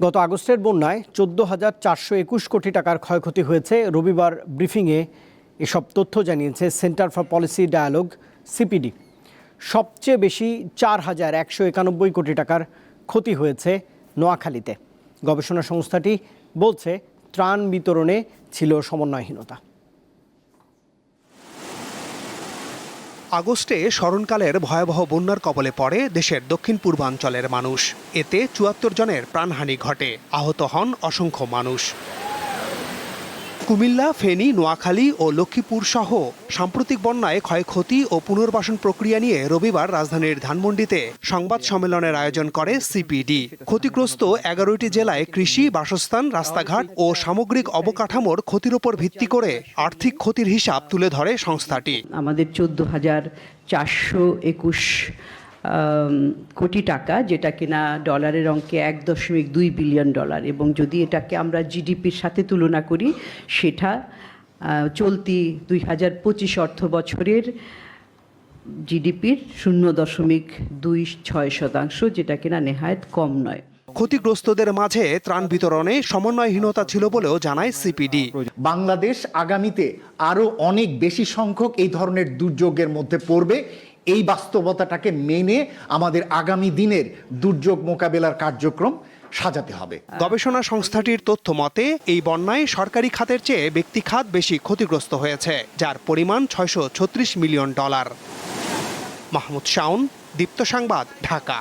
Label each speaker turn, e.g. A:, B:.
A: গত আগস্টের বন্যায় চোদ্দ হাজার চারশো একুশ কোটি টাকার ক্ষয়ক্ষতি হয়েছে। রবিবার ব্রিফিংয়ে এসব তথ্য জানিয়েছে Centre for Policy Dialogue, CPD. সবচেয়ে বেশি চার হাজার একশো একানব্বই কোটি টাকার ক্ষতি হয়েছে নোয়াখালীতে। গবেষণা সংস্থাটি বলছে, ত্রাণ বিতরণে ছিল সমন্বয়হীনতা।
B: আগস্টে স্মরণকালের ভয়াবহ বন্যার কবলে পড়ে দেশের দক্ষিণ পূর্বাঞ্চলের মানুষ। এতে চুয়াত্তর জনের প্রাণহানি ঘটে। আহত হন অসংখ্য মানুষ। কুমিল্লা, ফেনী, নোয়াখালী ও লক্ষ্মীপুর সহ সাম্প্রতিক বন্যায় ক্ষয়ক্ষতি ও পুনর্বাসন প্রক্রিয়া নিয়ে রবিবার রাজধানীর ধানমন্ডিতে সংবাদ সম্মেলনের আয়োজন করে সিপিডি ক্ষতিগ্রস্ত এগারোটি জেলায় কৃষি, বাসস্থান, রাস্তাঘাট ও সামগ্রিক অবকাঠামোর ক্ষতির ওপর ভিত্তি করে আর্থিক ক্ষতির হিসাব তুলে ধরে সংস্থাটি।
C: আমাদের চোদ্দ হাজার চারশো একুশ কোটি টাকা যেটা কিনা ডলারের অঙ্কে এক দশমিক দুই বিলিয়ন ডলার। এবং যদি এটাকে আমরা জিডিপির সাথে তুলনা করি সেটা চলতি দুই হাজার পঁচিশ অর্থ বছরের জিডিপির শূন্য দশমিক দুই ছয় শতাংশ যেটা কিনা নেহায়ত কম নয়।
B: ক্ষতিগ্রস্তদের মাঝে ত্রাণ বিতরণে সমন্বয়হীনতা ছিল বলেও জানায় সিপিডি।
D: বাংলাদেশ আগামীতে আরও অনেক বেশি সংখ্যক এই ধরনের দুর্যোগের মধ্যে পড়বে। এই বাস্তবতাটাকে মেনে আমাদের আগামী দিনের দুর্যোগ মোকাবেলার কার্যক্রম সাজাতে হবে।
B: গবেষণা সংস্থাটির তথ্য মতে, এই বন্যায় সরকারি খাতের চেয়ে ব্যক্তি খাত বেশি ক্ষতিগ্রস্ত হয়েছে, যার পরিমাণ ছয়শো ছত্রিশ মিলিয়ন ডলার। মাহমুদ শাউন দীপ্ত সংবাদ, ঢাকা।